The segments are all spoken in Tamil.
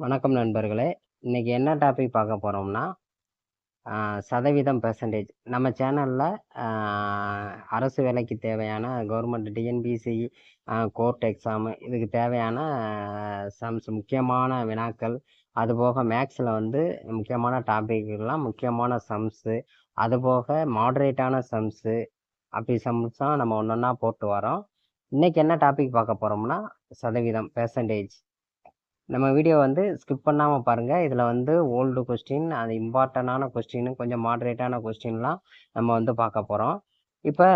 வணக்கம் நண்பர்களே. இன்றைக்கி என்ன டாபிக் பார்க்க போகிறோம்னா சதவீதம் பெர்சன்டேஜ் நம்ம சேனலில் அரசு வேலைக்கு தேவையான கவர்மெண்ட் டிஎன்பிசி கோர்ட் எக்ஸாமு இதுக்கு தேவையான சம்ஸ் முக்கியமான வினாக்கள் அதுபோக மேக்ஸில் வந்து முக்கியமான டாபிக்லாம் முக்கியமான சம்ஸு அதுபோக மாடரேட்டான சம்ஸு அப்படி சம்ஸ் தான் நம்ம ஒன்று ஒன்றா போட்டு வரோம். இன்றைக்கி என்ன டாபிக் பார்க்க போகிறோம்னா சதவீதம் பெர்சன்டேஜ் நம்ம வீடியோ வந்து ஸ்கிப் பண்ணாமல் பாருங்கள் இதில் வந்து ஓல்டு கொஸ்டின் அது இம்பார்ட்டண்டான கொஸ்டின் கொஞ்சம் மாடரேட்டான கொஸ்டின்லாம் நம்ம வந்து பார்க்க போகிறோம் இப்போ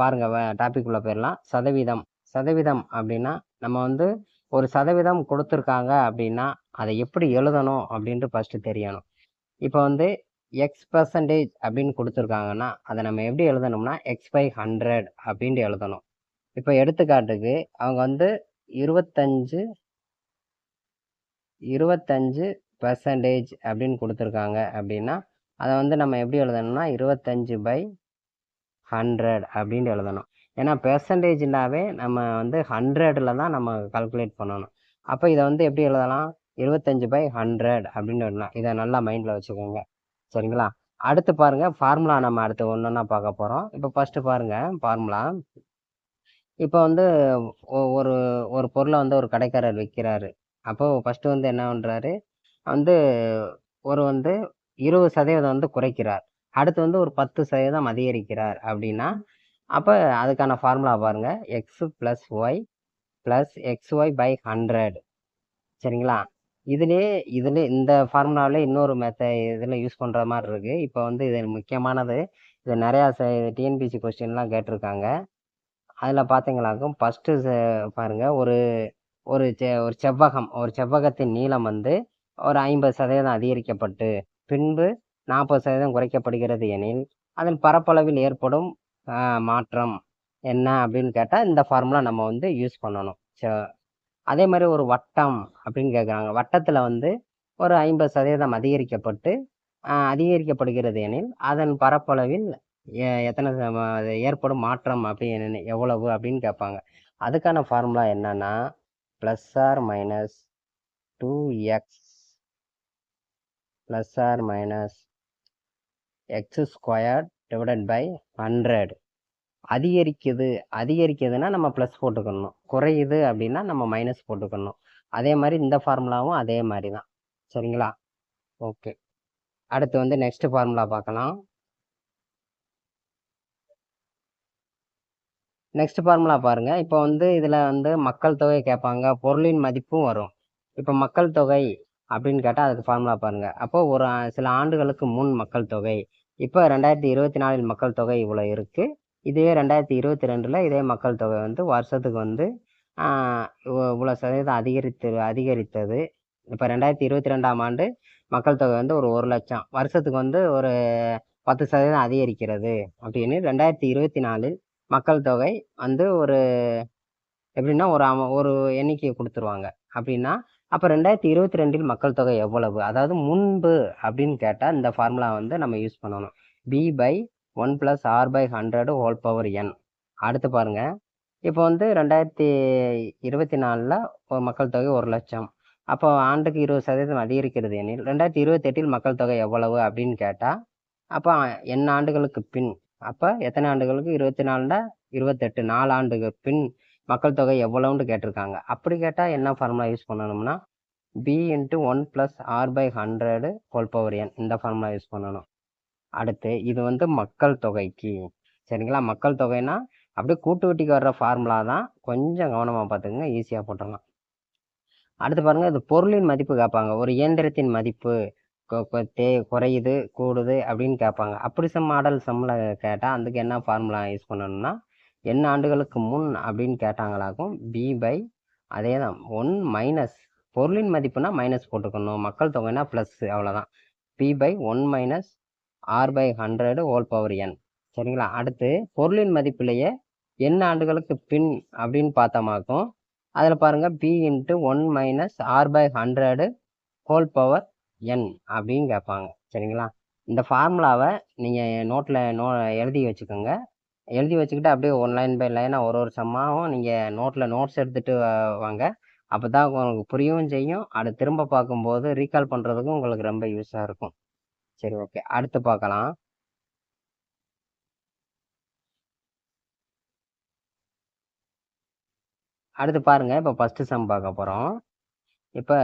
பாருங்கள் டாபிக் உள்ள போயிடலாம். சதவீதம். சதவீதம் அப்படின்னா நம்ம வந்து ஒரு சதவீதம் கொடுத்துருக்காங்க அப்படின்னா அதை எப்படி எழுதணும் அப்படின்ட்டு ஃபஸ்ட்டு தெரியணும். இப்போ வந்து எக்ஸ் பர்சன்டேஜ் அப்படின்னு கொடுத்துருக்காங்கன்னா அதை நம்ம எப்படி எழுதணும்னா எக்ஸ் பை ஹண்ட்ரட் அப்படின்ட்டு எழுதணும். இப்போ எடுத்துக்காட்டுக்கு அவங்க வந்து இருபத்தஞ்சு இருபத்தஞ்சு பர்சன்டேஜ் அப்படின்னு கொடுத்துருக்காங்க அப்படின்னா அதை வந்து நம்ம எப்படி எழுதணும்னா இருபத்தஞ்சு பை ஹண்ட்ரட் அப்படின்ட்டு எழுதணும். ஏன்னா பெர்சன்டேஜ்னாவே நம்ம வந்து ஹண்ட்ரடில் தான் நம்ம கால்குலேட் பண்ணணும். அப்போ இதை வந்து எப்படி எழுதலாம்? இருபத்தஞ்சு பை ஹண்ட்ரட் அப்படின்னு எழுதலாம். இதை நல்லா மைண்டில் வச்சுக்கோங்க. சரிங்களா? அடுத்து பாருங்கள் ஃபார்முலா நம்ம அடுத்து ஒன்று ஒன்றா பார்க்க போகிறோம் இப்போ ஃபஸ்ட்டு பாருங்கள் ஃபார்முலா இப்போ வந்து ஒரு ஒரு பொருளை வந்து ஒரு கடைக்காரர் விற்கிறாரு அப்போது ஃபஸ்ட்டு வந்து என்ன பண்ணுறாரு வந்து ஒரு வந்து இருபது சதவீதம் வந்து குறைக்கிறார். அடுத்து வந்து ஒரு பத்து சதவீதம் அதிகரிக்கிறார் அப்படின்னா அப்போ அதுக்கான ஃபார்முலா பாருங்கள் x plus y plus x y by hundred சரிங்களா? இதுலேயே இதில் இந்த ஃபார்முலாவிலே இன்னொரு மெத்த இதில் யூஸ் பண்ணுற மாதிரி இருக்குது இப்போ வந்து இது முக்கியமானது. இது நிறையா டிஎன்பிசி கொஸ்டின்லாம் கேட்டிருக்காங்க. அதில் பார்த்தீங்களாக்கும் ஃபஸ்ட்டு பாருங்கள் ஒரு ஒரு செ ஒரு செவ்வகம் ஒரு செவ்வகத்தின் நீளம் வந்து ஒரு ஐம்பது சதவீதம் அதிகரிக்கப்பட்டு பின்பு நாற்பது சதவீதம் குறைக்கப்படுகிறது எனில் அதன் பரப்பளவில் ஏற்படும் மாற்றம் என்ன அப்படின்னு கேட்டால் இந்த ஃபார்முலா நம்ம வந்து யூஸ் பண்ணணும். அதே மாதிரி ஒரு வட்டம் அப்படின்னு கேட்குறாங்க வட்டத்தில் வந்து ஒரு ஐம்பது சதவீதம் அதிகரிக்கப்பட்டு அதிகரிக்கப்படுகிறது எனில் அதன் பரப்பளவில் எத்தனை ஏற்படும் மாற்றம் அப்படின்னு எவ்வளவு அப்படின்னு கேட்பாங்க அதுக்கான ஃபார்முலா என்னன்னா plus or minus 2x plus or minus x squared divided by 100 அதிகரிக்குது அதிகரிக்குதுன்னா நம்ம ப்ளஸ் போட்டுக்கணும். குறையுது அப்படின்னா நம்ம மைனஸ் போட்டுக்கணும். அதே மாதிரி இந்த ஃபார்முலாவும் அதே மாதிரி தான் சரிங்களா? ஓகே அடுத்து வந்து நெக்ஸ்ட் ஃபார்முலா பார்க்கலாம். நெக்ஸ்ட் ஃபார்முலா பாருங்கள் இப்போ வந்து இதில் வந்து மக்கள் தொகை கேட்பாங்க. பொருளின் மதிப்பும் வரும். இப்போ மக்கள் தொகை அப்படின்னு கேட்டால் அதுக்கு ஃபார்முலா பாருங்கள் அப்போது ஒரு சில ஆண்டுகளுக்கு முன் மக்கள் தொகை. இப்போ ரெண்டாயிரத்தி இருபத்தி நாலில் மக்கள் தொகை இவ்வளோ இருக்குது இதே ரெண்டாயிரத்தி இருபத்தி ரெண்டில் இதே மக்கள் தொகை வந்து வருஷத்துக்கு வந்து இவ்வளோ சதவீதம் அதிகரித்து அதிகரித்தது. இப்போ ரெண்டாயிரத்தி இருபத்தி ரெண்டாம் ஆண்டு மக்கள் தொகை வந்து ஒரு ஒரு லட்சம். வருஷத்துக்கு வந்து ஒரு பத்து சதவீதம் அதிகரிக்கிறது அப்படின்னு ரெண்டாயிரத்தி இருபத்தி நாலில் மக்கள் தொகை வந்து ஒரு எப்படின்னா ஒரு ஒரு எண்ணிக்கையை கொடுத்துருவாங்க. அப்படின்னா அப்போ ரெண்டாயிரத்தி இருபத்தி ரெண்டில் மக்கள் தொகை எவ்வளவு? அதாவது முன்பு அப்படின்னு கேட்டால் இந்த ஃபார்முலா வந்து நம்ம யூஸ் பண்ணணும். P by one plus R by hundred whole power n அடுத்து பாருங்கள் இப்போ வந்து ரெண்டாயிரத்தி இருபத்தி நாலில் ஒரு மக்கள் தொகை ஒரு லட்சம். அப்போ ஆண்டுக்கு இருபது சதவீதம் அதிகரிக்கிறது எனில் ரெண்டாயிரத்தி இருபத்தெட்டில் மக்கள் தொகை எவ்வளவு அப்படின்னு கேட்டால் அப்போ என் ஆண்டுகளுக்கு பின் அப்போ எத்தனை ஆண்டுகளுக்கு? இருபத்தி நாலுனா இருபத்தெட்டு. நாலு ஆண்டுகள் பின் மக்கள் தொகை எவ்வளவுன்னு கேட்டிருக்காங்க. அப்படி கேட்டால் என்ன ஃபார்முலா யூஸ் பண்ணணும்னா P into one plus R by hundred whole power n இந்த ஃபார்முலா யூஸ் பண்ணணும். அடுத்து இது வந்து மக்கள் தொகைக்கு. சரிங்களா? மக்கள் தொகைனா அப்படியே கூட்டு வெட்டிக்கு வர்ற ஃபார்முலா தான் கொஞ்சம் கவனமாக பார்த்துக்கங்க. ஈஸியாக போட்டுடலாம் அடுத்து பாருங்கள் இது பொருளின் மதிப்பு கேட்பாங்க. ஒரு இயந்திரத்தின் மதிப்பு தே குறையுது கூடுது அப்படின்னு கேட்பாங்க. அப்படி சம் மாடல் சம்மில் கேட்டால் அதுக்கு என்ன ஃபார்முலா யூஸ் பண்ணணும்னா என்ன ஆண்டுகளுக்கு முன் அப்படின்னு கேட்டாங்களாக்கும் பி பை அதே தான் ஒன் மைனஸ் பொருளின் மதிப்புனா மைனஸ் போட்டுக்கணும். மக்கள் தொகைனா ப்ளஸ் அவ்வளோதான் P by one minus R by hundred whole power n சரிங்களா? அடுத்து பொருளின் மதிப்பிலேயே என்ன ஆண்டுகளுக்கு பின் அப்படின்னு பார்த்தோமாக்கும் அதில் பாருங்கள் P into one minus R by hundred whole power n அப்படின்னு கேட்பாங்க சரிங்களா? இந்த ஃபார்முலாவை நீங்கள் நோட்டில் நோ எழுதி வச்சுக்கோங்க. எழுதி வச்சுக்கிட்டு அப்படியே ஒன் லைன் பை லைனாக ஒரு ஒரு சம்மாவும் நீங்கள் நோட்டில் நோட்ஸ் எடுத்துகிட்டு வாங்க. அப்போ தான் உங்களுக்கு புரியவும் செய்யும். அதை திரும்ப பார்க்கும்போது ரீகால் பண்ணுறதுக்கும் உங்களுக்கு ரொம்ப யூஸாக இருக்கும். சரி ஓகே அடுத்து பார்க்கலாம். அடுத்து பாருங்கள் இப்போ ஃபஸ்ட்டு சம் பார்க்க போகிறோம் இப்போ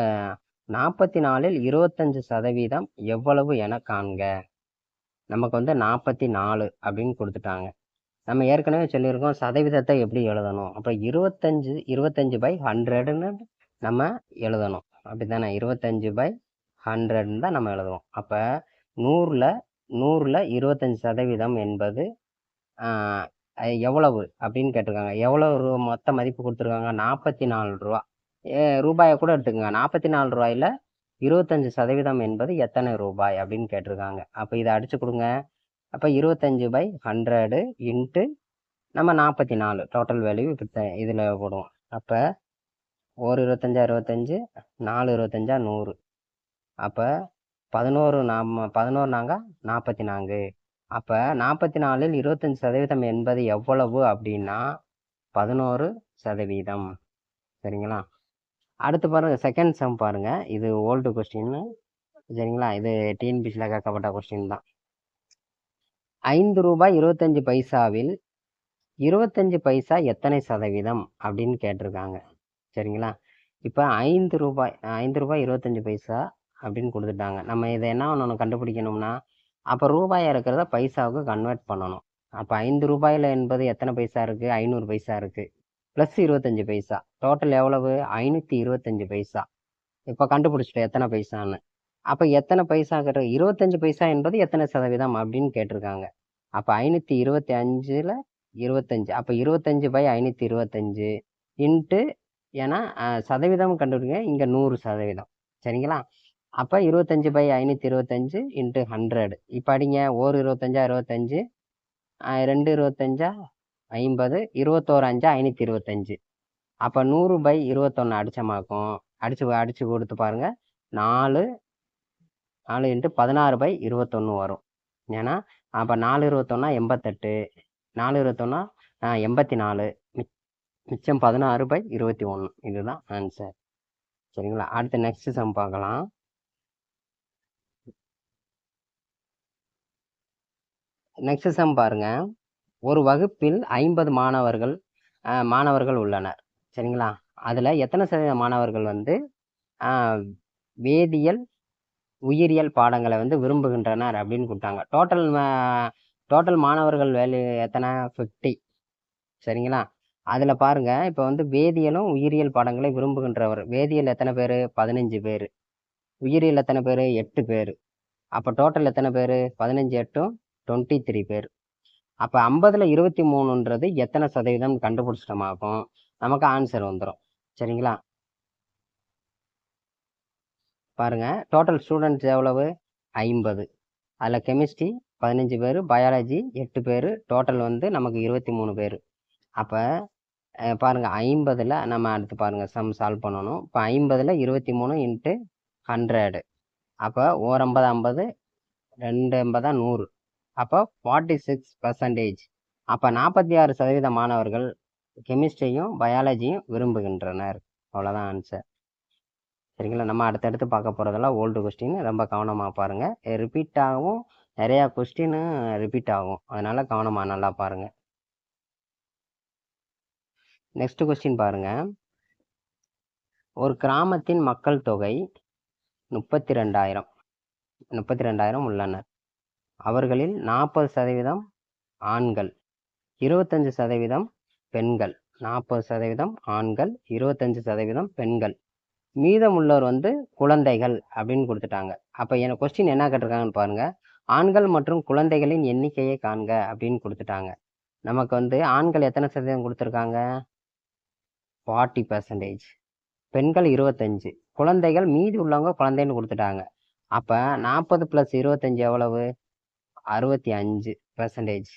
நாற்பத்தி நாலில் இருபத்தஞ்சு சதவீதம் எவ்வளவு என காண்க. நமக்கு வந்து நாற்பத்தி நாலு அப்படின்னு கொடுத்துட்டாங்க. நம்ம ஏற்கனவே சொல்லியிருக்கோம் சதவீதத்தை எப்படி எழுதணும்? அப்போ இருபத்தஞ்சு இருபத்தஞ்சு பை ஹண்ட்ரடுன்னு நம்ம எழுதணும். அப்படி தானே இருபத்தஞ்சு பை ஹண்ட்ரட்னு தான் நம்ம எழுதுவோம் அப்போ நூறில் நூறில் இருபத்தஞ்சி சதவீதம் என்பது எவ்வளவு அப்படின்னு கேட்டிருக்காங்க. எவ்வளோ ரூ மொத்த மதிப்பு கொடுத்துருக்காங்க? நாற்பத்தி நாலு ரூபா. ரூபாயை கூட எடுத்துக்கோங்க. நாற்பத்தி நாலு ரூபாயில இருபத்தஞ்சு சதவீதம் என்பது எத்தனை ரூபாய் அப்படின்னு கேட்டிருக்காங்க. அப்போ இதை அடிச்சு கொடுங்க. அப்போ இருபத்தஞ்சி பை ஹண்ட்ரடு இன்ட்டு நம்ம நாற்பத்தி நாலு டோட்டல் வேல்யூ இப்போ இதில் போடுவோம். அப்போ ஒரு இருபத்தஞ்சா இருபத்தஞ்சி நாலு இருபத்தஞ்சா நூறு. அப்போ பதினோரு நாம பதினோரு நாங்க நாற்பத்தி நான்கு அப்போ நாற்பத்தி நாலில் இருபத்தஞ்சி சதவீதம் என்பது எவ்வளவு அப்படின்னா பதினோரு சதவீதம். சரிங்களா? அடுத்து பாருங்கள் செகண்ட் சம் பாருங்கள் இது ஓல்டு கொஸ்டின் சரிங்களா? இது டிஎன்பிசியில் கேட்கப்பட்ட கொஸ்டின் தான். ஐந்து ரூபாய் இருபத்தஞ்சு பைசாவில் இருபத்தஞ்சி பைசா எத்தனை சதவீதம் அப்படின்னு கேட்டிருக்காங்க. சரிங்களா? இப்போ ஐந்து ரூபாய் ஐந்து ரூபாய் இருபத்தஞ்சு பைசா அப்படின்னு கொடுத்துட்டாங்க. நம்ம இதை என்ன பண்ணணும்? கண்டுபிடிக்கணும்னா அப்போ ரூபாயா இருக்கிறத பைசாவுக்கு கன்வெர்ட் பண்ணணும். அப்போ ஐந்து ரூபாயில் என்பது எத்தனை பைசா இருக்குது ஐநூறு பைசா இருக்குது ப்ளஸ் இருபத்தஞ்சு பைசா. டோட்டல் எவ்வளவு? ஐநூற்றி இருபத்தஞ்சு பைசா. இப்போ கண்டுபிடிச்சிட்டோம் எத்தனை பைசான்னு. அப்போ எத்தனை பைசா இருபத்தஞ்சி பைசா என்பது எத்தனை சதவீதம் அப்படின்னு கேட்டிருக்காங்க. அப்போ ஐநூற்றி இருபத்தி அஞ்சில் இருபத்தஞ்சு. அப்போ இருபத்தஞ்சி பை ஐநூற்றி இருபத்தஞ்சி இன்ட்டு ஏன்னா சதவீதம் கண்டுபிடிங்க இங்கே நூறு சதவீதம். சரிங்களா? அப்போ இருபத்தஞ்சி பை ஐநூற்றி இருபத்தஞ்சு இன்ட்டு ஹண்ட்ரடு இப்போ அடிங்க ஒரு இருபத்தஞ்சா இருபத்தஞ்சு ரெண்டு இருபத்தஞ்சா ஐம்பது இருபத்தோரு அஞ்சு ஐநூற்றி இருபத்தஞ்சு. அப்போ நூறு பை இருபத்தொன்று அடித்தமாக்கும் அடித்து அடித்து கொடுத்து பாருங்கள் நாலு நாலு இன்ட்டு பதினாறு பை இருபத்தொன்று வரும். ஏன்னா அப்போ நாலு இருபத்தொன்னா எண்பத்தெட்டு. நாலு இருபத்தொன்னா எண்பத்தி நாலு மிச்சம் பதினாறு பை இருபத்தி ஒன்று இதுதான் ஆன்சர் சரிங்களா? அடுத்து நெக்ஸ்ட் சம் பார்க்கலாம். நெக்ஸ்ட் சம் பாருங்கள் ஒரு வகுப்பில் ஐம்பது மாணவர்கள் மாணவர்கள் உள்ளனர். சரிங்களா? அதில் எத்தனை சதவீத மாணவர்கள் வந்து வேதியியல் உயிரியல் பாடங்களை வந்து விரும்புகின்றனர் அப்படின்னு கொடுத்தாங்க டோட்டல் டோட்டல் மாணவர்கள் வேல்யூ எத்தனை? ஃபிஃப்டி சரிங்களா? அதில் பாருங்கள் இப்போ வந்து வேதியியலும் உயிரியல் பாடங்களை விரும்புகின்றவர். வேதியியல் எத்தனை பேர்? பதினஞ்சு பேர். உயிரியல் எத்தனை பேர்? எட்டு பேர். அப்போ டோட்டல் எத்தனை பேர்? பதினஞ்சு எட்டும் டுவெண்ட்டி த்ரீ பேர். அப்போ ஐம்பதில் இருபத்தி மூணுன்றது எத்தனை சதவீதம் கண்டுபிடிச்சிட்டமாகும் நமக்கு ஆன்சர் வந்துடும் சரிங்களா? பாருங்க டோட்டல் ஸ்டூடெண்ட்ஸ் எவ்வளவு? ஐம்பது. அதில் கெமிஸ்ட்ரி பதினஞ்சு பேர் பயாலஜி எட்டு பேர் டோட்டல் வந்து நமக்கு இருபத்தி மூணு பேர். அப்போ பாருங்க ஐம்பதில் நம்ம அடுத்து பாருங்கள் சம் சால்வ் பண்ணணும். இப்போ ஐம்பதில் இருபத்தி மூணு இன்ட்டு ஹண்ட்ரடு அப்போ ஓர் ஐம்பது ஐம்பது ரெண்டு ஐம்பதா நூறு. அப்போ ஃபார்ட்டி சிக்ஸ் பர்சன்டேஜ் அப்போ நாற்பத்தி ஆறு சதவீத மாணவர்கள் கெமிஸ்ட்ரியும் பயாலஜியும் விரும்புகின்றனர். அவ்வளோதான் ஆன்சர் சரிங்களா? நம்ம அடுத்தடுத்து பார்க்க போகிறதெல்லாம் ஓல்டு கொஸ்டின் ரொம்ப கவனமாக பாருங்கள் ரிப்பீட் ஆகும் நிறையா கொஸ்டின் ரிப்பீட் ஆகும். அதனால் கவனமாக நல்லா பாருங்கள் நெக்ஸ்ட் கொஸ்டின் பாருங்கள் ஒரு கிராமத்தின் மக்கள் தொகை முப்பத்தி ரெண்டாயிரம். முப்பத்தி ரெண்டாயிரம் உள்ளனர். அவர்களில் நாற்பது சதவீதம் ஆண்கள் இருபத்தஞ்சு சதவீதம் பெண்கள். நாற்பது சதவீதம் ஆண்கள் இருபத்தஞ்சு சதவீதம் பெண்கள். மீதமுள்ளவர் வந்து குழந்தைகள் அப்படின்னு கொடுத்துட்டாங்க. அப்போ என் கொஸ்டின் என்ன கேட்டிருக்காங்கன்னு பாருங்க. ஆண்கள் மற்றும் குழந்தைகளின் எண்ணிக்கையை காண்க அப்படின்னு கொடுத்துட்டாங்க. நமக்கு வந்து ஆண்கள் எத்தனை சதவீதம் கொடுத்துருக்காங்க? ஃபார்ட்டி பர்சன்டேஜ் பெண்கள் இருபத்தஞ்சு. குழந்தைகள் மீதி உள்ளவங்க குழந்தைன்னு கொடுத்துட்டாங்க. அப்போ நாற்பது ப்ளஸ் இருபத்தஞ்சு எவ்வளவு? அறுபத்தி அஞ்சு பர்சன்டேஜ்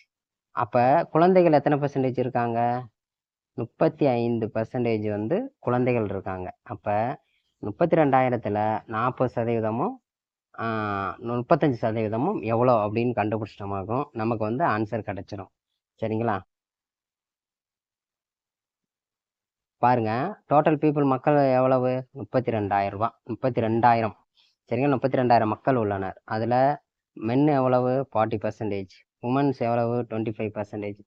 அப்போ குழந்தைகள் எத்தனை பர்சன்டேஜ் இருக்காங்க? முப்பத்தி ஐந்து பர்சன்டேஜ் வந்து குழந்தைகள் இருக்காங்க. அப்போ முப்பத்தி ரெண்டாயிரத்தில் நாற்பது சதவீதமும் முப்பத்தஞ்சு சதவீதமும் எவ்வளோ அப்படின்னு கண்டுபிடிச்சிட்டோமாகும் நமக்கு வந்து ஆன்சர் கிடச்சிரும். சரிங்களா? பாருங்க டோட்டல் பீப்புள் மக்கள் எவ்வளவு? முப்பத்தி ரெண்டாயிரம் ரூபா முப்பத்தி ரெண்டாயிரம். சரிங்களா? முப்பத்தி ரெண்டாயிரம் மக்கள் உள்ளனர். அதில் மென் எவ்வளவு? ஃபார்ட்டி பர்சன்டேஜ் உமன்ஸ் எவ்வளவு? டுவெண்ட்டி ஃபைவ் பர்சன்டேஜ்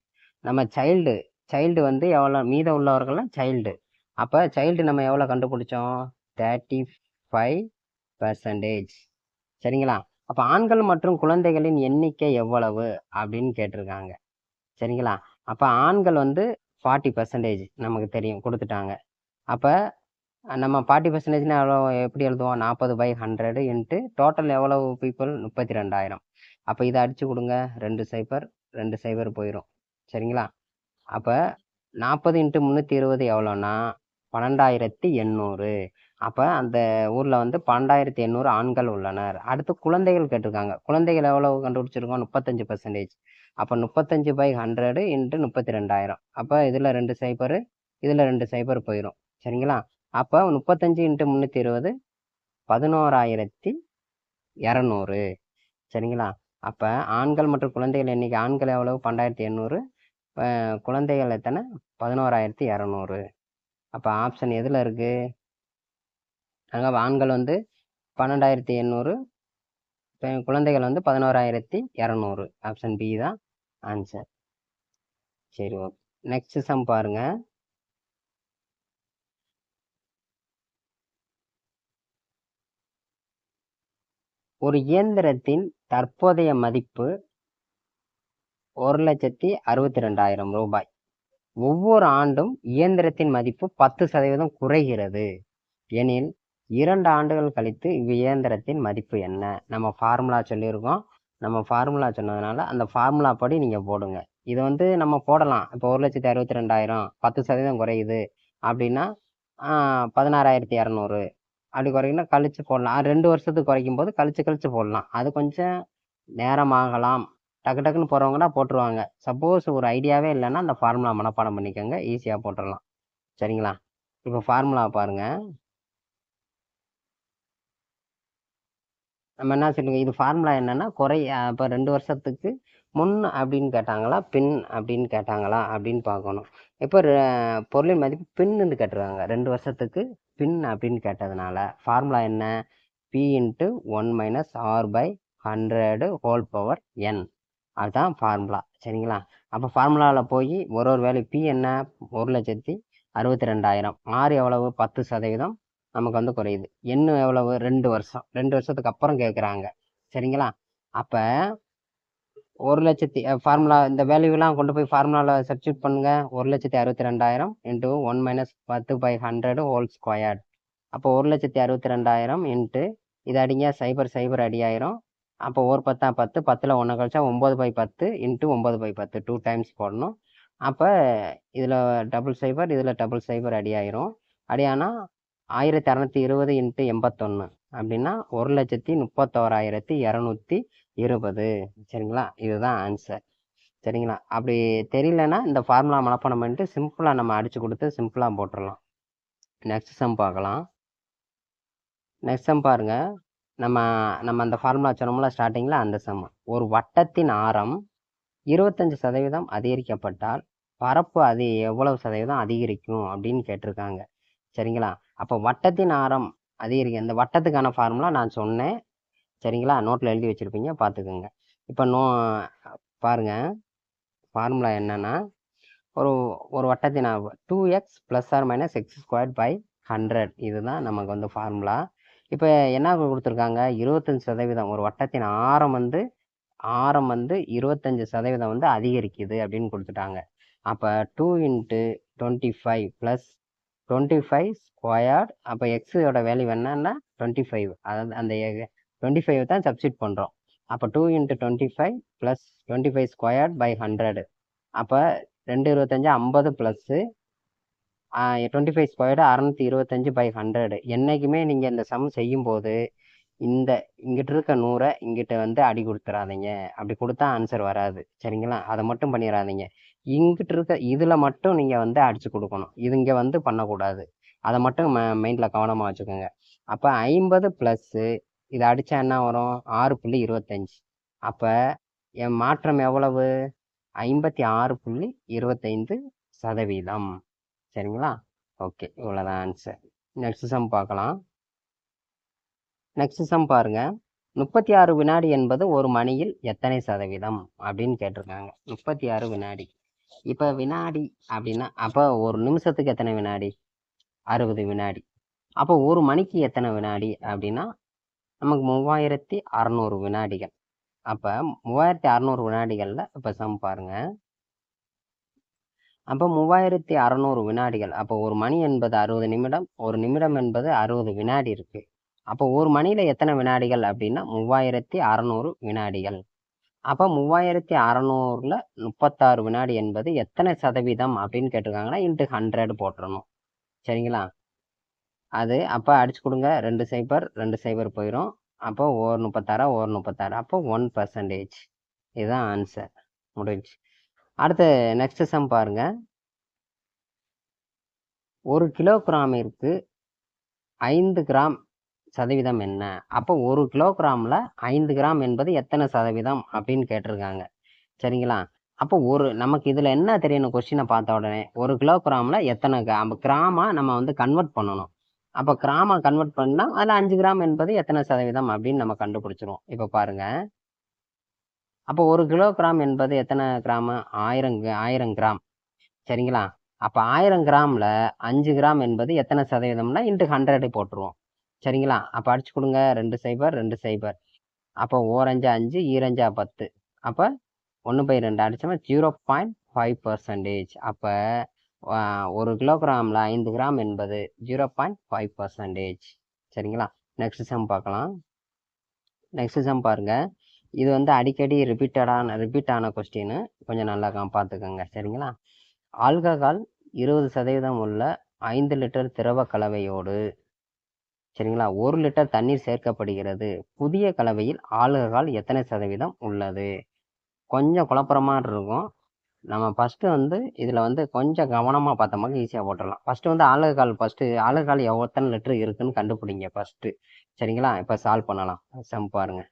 நம்ம சைல்டு சைல்டு வந்து எவ்வளோ? மீத உள்ளவர்கள்லாம் சைல்டு அப்போ சைல்டு நம்ம எவ்வளோ கண்டுபிடிச்சோம்? தேர்ட்டி ஃபைவ் பர்சன்டேஜ் சரிங்களா? அப்போ ஆண்கள் மற்றும் குழந்தைகளின் எண்ணிக்கை எவ்வளவு? அப்படின்னு கேட்டிருக்காங்க. சரிங்களா? அப்போ ஆண்கள் வந்து ஃபார்ட்டி பர்சன்டேஜ் நமக்கு தெரியும் கொடுத்துட்டாங்க. அப்போ நம்ம ஃபார்ட்டி பர்சன்டேஜ்னா எவ்வளோ எப்படி எழுதுவோம்? நாற்பது பை ஹண்ட்ரடு இன்ட்டு டோட்டல் எவ்வளவு பீப்புள் முப்பத்தி ரெண்டாயிரம் அப்போ இதை அடித்து கொடுங்க. ரெண்டு சைபர் ரெண்டு சைபர் போயிடும் சரிங்களா? அப்போ நாற்பது இன்ட்டு முந்நூற்றி இருபது எவ்வளோன்னா பன்னெண்டாயிரத்தி எண்ணூறு. அப்போ அந்த ஊரில் வந்து பன்னெண்டாயிரத்தி எண்ணூறு ஆண்கள் உள்ளனர். அடுத்து குழந்தைகள் கேட்டிருக்காங்க. குழந்தைகள் எவ்வளவு கண்டுபிடிச்சிருக்கோம்? முப்பத்தஞ்சு பர்சன்டேஜ் அப்போ முப்பத்தஞ்சு பை ஹண்ட்ரடு இன்ட்டு முப்பத்தி ரெண்டாயிரம் அப்போ இதில் ரெண்டு சைபர் இதில் ரெண்டு சைபர் போயிடும் சரிங்களா? அப்போ முப்பத்தஞ்சு இன்ட்டு முந்நூற்றி இருபது பதினோராயிரத்தி இரநூறு. சரிங்களா? அப்போ ஆண்கள் மற்றும் குழந்தைகள் எண்ணிக்கை ஆண்கள் எவ்வளவு? பன்னெண்டாயிரத்தி எண்ணூறு. குழந்தைகள் எத்தனை? பதினோராயிரத்தி இரநூறு. அப்போ ஆப்ஷன் எதில் இருக்குது அங்கே ஆண்கள் வந்து பன்னெண்டாயிரத்தி எண்ணூறு குழந்தைகள் வந்து பதினோராயிரத்தி இரநூறு. ஆப்ஷன் பி தான் ஆன்சர் சரி ஓகே நெக்ஸ்ட் சம் பாருங்கள் ஒரு இயந்திரத்தின் தற்போதைய மதிப்பு ஒரு லட்சத்தி அறுபத்தி ரெண்டாயிரம் ரூபாய். ஒவ்வொரு ஆண்டும் இயந்திரத்தின் மதிப்பு பத்து சதவீதம் குறைகிறது. எனில் இரண்டு ஆண்டுகள் கழித்து இயந்திரத்தின் மதிப்பு என்ன? நம்ம ஃபார்முலா சொல்லியிருக்கோம். நம்ம ஃபார்முலா சொன்னதுனால அந்த ஃபார்முலா படி நீங்கள் போடுங்க. இதை வந்து நம்ம போடலாம். இப்போ ஒரு லட்சத்தி அறுபத்தி ரெண்டாயிரம் பத்து சதவீதம் குறையுது. அப்படின்னா பதினாறாயிரத்தி இரநூறு அப்படி குறைக்கணும் கழிச்சு போடலாம். ரெண்டு வருஷத்துக்கு குறைக்கும் போது கழிச்சு கழிச்சு போடலாம். அது கொஞ்சம் நேரமாகலாம். டக்கு டக்குன்னு போகிறவங்கன்னா போட்டுருவாங்க. சப்போஸ் ஒரு ஐடியாவே இல்லைன்னா அந்த ஃபார்முலா மனப்பாடம் பண்ணிக்கோங்க. ஈஸியாக போட்டுடலாம் சரிங்களா? இப்போ ஃபார்முலா பாருங்கள் நம்ம என்ன சொல்லுங்க? இது ஃபார்முலா என்னன்னா குறை இப்போ ரெண்டு வருஷத்துக்கு முன் அப்படின்னு கேட்டாங்களா பின் அப்படின்னு கேட்டாங்களா அப்படின்னு பார்க்கணும். இப்போ பொருளின் மதிப்பு பின்னு கேட்டுருவாங்க ரெண்டு வருஷத்துக்கு பின் அப்படின்னு கேட்டதுனால ஃபார்முலா என்ன? P into one minus R by hundred whole power n அதுதான் ஃபார்முலா சரிங்களா? அப்போ ஃபார்முலாவில் போய் ஒரு ஒரு வேலை பி என்ன? ஒரு லட்சத்தி அறுபத்தி ரெண்டாயிரம் ஆறு எவ்வளவு? பத்து சதவீதம் நமக்கு வந்து குறையுது. இன்னும் எவ்வளவு? ரெண்டு வருஷம். ரெண்டு வருஷத்துக்கு அப்புறம் கேட்குறாங்க சரிங்களா? அப்போ ஒரு லட்சத்தி ஃபார்முலா இந்த வேல்யூலாம் கொண்டு போய் ஃபார்முலாவில் சப்ஸ்டியூட் பண்ணுங்க. ஒரு லட்சத்தி அறுபத்தி ரெண்டாயிரம் இன்ட்டு ஒன் மைனஸ் பத்து பை ஹண்ட்ரடு ஹோல் ஸ்கொயர்ட் அப்போ ஒரு லட்சத்தி அறுபத்தி ரெண்டாயிரம் இன்ட்டு இது அடிங்க சைபர் சைபர் அடி ஆயிரும் அப்போ ஒரு பத்தா பத்து பத்தில் ஒன்று கழிச்சா ஒம்பது பை பத்து இன்ட்டு ஒம்பது பை பத்து டூ டைம்ஸ் போடணும். அப்போ இதில் டபுள் சைபர் இதில் டபுள் சைபர் அடி ஆயிரும் அடியானா ஆயிரத்தி அறநூற்றி இருபது இன்ட்டு எண்பத்தொன்று அப்படின்னா ஒரு லட்சத்தி முப்பத்தோராயிரத்தி இரநூத்தி இருபது. சரிங்களா? இதுதான் ஆன்சர் சரிங்களா? அப்படி தெரியலன்னா இந்த ஃபார்முலா மனப்பாடம் பண்ணிட்டு சிம்பிளாக நம்ம அடித்து கொடுத்து சிம்பிளாக போட்டுடலாம் நெக்ஸ்ட் சம் பார்க்கலாம். நெக்ஸ்ட் சம் பாருங்கள் நம்ம நம்ம அந்த ஃபார்முலா சொன்னோம்ல ஸ்டார்டிங்கில் அந்த சம் ஒரு வட்டத்தின் ஆரம் இருபத்தஞ்சி சதவீதம் அதிகரிக்கப்பட்டால் பரப்பு அது எவ்வளவு சதவீதம் அதிகரிக்கும் அப்படின்னு கேட்டிருக்காங்க. சரிங்களா? அப்போ வட்டத்தின் ஆரம் அதிகரிக்க இந்த வட்டத்துக்கான ஃபார்முலா நான் சொன்னேன். சரிங்களா? நோட்டில் எழுதி வச்சுருப்பீங்க. பார்த்துக்கோங்க இப்போ நோ பாருங்கள் ஃபார்முலா என்னென்னா ஒரு ஒரு வட்டத்தின் two x plus R minus x square by hundred இதுதான் நமக்கு வந்து ஃபார்முலா இப்போ என்ன கொடுத்துருக்காங்க? இருபத்தஞ்சி சதவீதம். ஒரு வட்டத்தின் ஆரம் வந்து ஆரம் வந்து இருபத்தஞ்சி சதவீதம் வந்து அதிகரிக்குது அப்படின்னு கொடுத்துட்டாங்க. அப்போ two into twenty five plus twenty five squared அப்போ எக்ஸோட வேல்யூ என்னன்னா டுவெண்ட்டி ஃபைவ் அதாவது அந்த டுவெண்ட்டி ஃபைவ் தான் சப்ஸ்டியூட் பண்ணுறோம் அப்போ two into twenty five plus twenty five squared by hundred அப்போ ரெண்டு இருபத்தஞ்சு ஐம்பது ப்ளஸ்ஸு டுவெண்ட்டி ஃபைவ் ஸ்கொயர்டு அறநூற்றி இருபத்தஞ்சு பை ஹண்ட்ரடு என்றைக்குமே நீங்கள் இந்த சம் செய்யும்போது இந்த இங்கிட்ட இருக்க நூறை இங்கிட்ட வந்து அடி கொடுத்துறாதீங்க. அப்படி கொடுத்தா ஆன்சர் வராது. சரிங்களா? அதை மட்டும் பண்ணிடாதீங்க இங்கிட்டு இருக்க இதில் மட்டும் நீங்கள் வந்து அடித்து கொடுக்கணும். இது இங்கே வந்து பண்ணக்கூடாது. அதை மட்டும் ம மைண்டில் கவனமாக வச்சுக்கோங்க. அப்போ ஐம்பது ப்ளஸ்ஸு இதை அடித்தா என்ன வரும்? ஆறு புள்ளி இருபத்தஞ்சி. அப்போ என் மாற்றம் எவ்வளவு? ஐம்பத்தி ஆறு புள்ளி இருபத்தைந்து சதவீதம். சரிங்களா? ஓகே இவ்வளோதான் ஆன்சர் நெக்ஸ்ட் சம் பார்க்கலாம். நெக்ஸ்ட் சம் பாருங்க. முப்பத்தி ஆறு வினாடி என்பது ஒரு மணியில் எத்தனை சதவீதம்? அப்படின்னு கேட்டிருக்காங்க. முப்பத்தி ஆறு வினாடி. இப்போ வினாடி அப்படின்னா அப்போ ஒரு நிமிஷத்துக்கு எத்தனை வினாடி? அறுபது வினாடி. அப்போ ஒரு மணிக்கு எத்தனை வினாடி அப்படின்னா நமக்கு மூவாயிரத்தி அறநூறு வினாடிகள். அப்போ மூவாயிரத்தி அறநூறு வினாடிகளில் இப்போ சம் பாருங்க. அப்போ மூவாயிரத்தி அறநூறு வினாடிகள். அப்போ ஒரு மணி என்பது அறுபது நிமிடம் ஒரு நிமிடம் என்பது அறுபது வினாடி இருக்கு. அப்போ ஒரு மணியில் எத்தனை வினாடிகள் அப்படின்னா மூவாயிரத்தி அறநூறு வினாடிகள். அப்போ மூவாயிரத்தி அறநூறில் முப்பத்தாறு வினாடி என்பது எத்தனை சதவீதம் அப்படின்னு கேட்டிருக்காங்கன்னா இன்ட்டு ஹண்ட்ரட் போட்டுடணும் சரிங்களா? அது அப்போ அடிச்சு கொடுங்க. ரெண்டு சைபர் ரெண்டு சைபர் போயிடும் அப்போ ஒரு முப்பத்தாறா ஒரு முப்பத்தாறு. அப்போ ஒன் பர்சன்டேஜ் இதுதான் ஆன்சர் முடிஞ்சு. அடுத்து நெக்ஸ்ட் சம் பாருங்க. ஒரு கிலோகிராமிற்கு ஐந்து கிராம் சதவீதம் என்ன? அப்போ ஒரு கிலோகிராமில் ஐந்து கிராம் என்பது எத்தனை சதவீதம் அப்படின்னு கேட்டிருக்காங்க. சரிங்களா? அப்போ ஒரு நமக்கு இதில் என்ன தெரியணும் கொஸ்டினை பார்த்த உடனே? ஒரு கிலோகிராமில் எத்தனை கிராம் கிராமாக நம்ம வந்து கன்வெர்ட் பண்ணணும். அப்போ கிராமாக கன்வெர்ட் பண்ணால் அதில் அஞ்சு கிராம் என்பது எத்தனை சதவீதம் அப்படின்னு நம்ம கண்டுபிடிச்சிருவோம். இப்போ பாருங்க. அப்போ ஒரு கிலோகிராம் என்பது எத்தனை கிராமு? ஆயிரம் ஆயிரம் கிராம். சரிங்களா? அப்போ ஆயிரம் கிராமில் அஞ்சு கிராம் என்பது எத்தனை சதவீதம்னா இன்ட்டு ஹண்ட்ரடு போட்டுருவோம். சரிங்களா? அப்போ அடிச்சு கொடுங்க. ரெண்டு சைபர் ரெண்டு சைபர். அப்போ ஓரஞ்சா அஞ்சு ஈரஞ்சா பத்து. அப்போ ஒன்று பை ரெண்டு அடித்தோம்னா ஜீரோ பாயிண்ட் ஃபைவ் பர்சன்டேஜ். அப்போ ஒரு கிலோகிராமில் ஐந்து கிராம் என்பது ஜீரோ பாயிண்ட் ஃபைவ் பர்சன்டேஜ். சரிங்களா? நெக்ஸ்ட் சம் பார்க்கலாம். நெக்ஸ்ட் சம் பாருங்க. இது வந்து அடிக்கடி ரிப்பீட்டடான ரிப்பீட் ஆன கொஸ்டின். கொஞ்சம் நல்லா கா- பார்த்துக்கோங்க சரிங்களா? ஆல்கஹால் இருபது சதவீதம் உள்ள ஐந்து லிட்டர் திரவ கலவையோடு சரிங்களா? ஒரு லிட்டர் தண்ணீர் சேர்க்கப்படுகிறது. புதிய கலவையில் ஆல்கஹால் எத்தனை சதவீதம் உள்ளது? கொஞ்சம் குழப்புற மாதிரி இருக்கும். நம்ம ஃபஸ்ட்டு வந்து இதில் வந்து கொஞ்சம் கவனமாக பார்த்தோம்னா ஈஸியாக போட்டுடலாம். ஃபஸ்ட்டு வந்து ஆல்கஹால் ஃபஸ்ட்டு ஆல்கஹால் எத்தனை லிட்டர் இருக்குன்னு கண்டுபிடிங்க ஃபஸ்ட்டு சரிங்களா? இப்போ சால்வ் பண்ணலாம். சம் பாருங்க.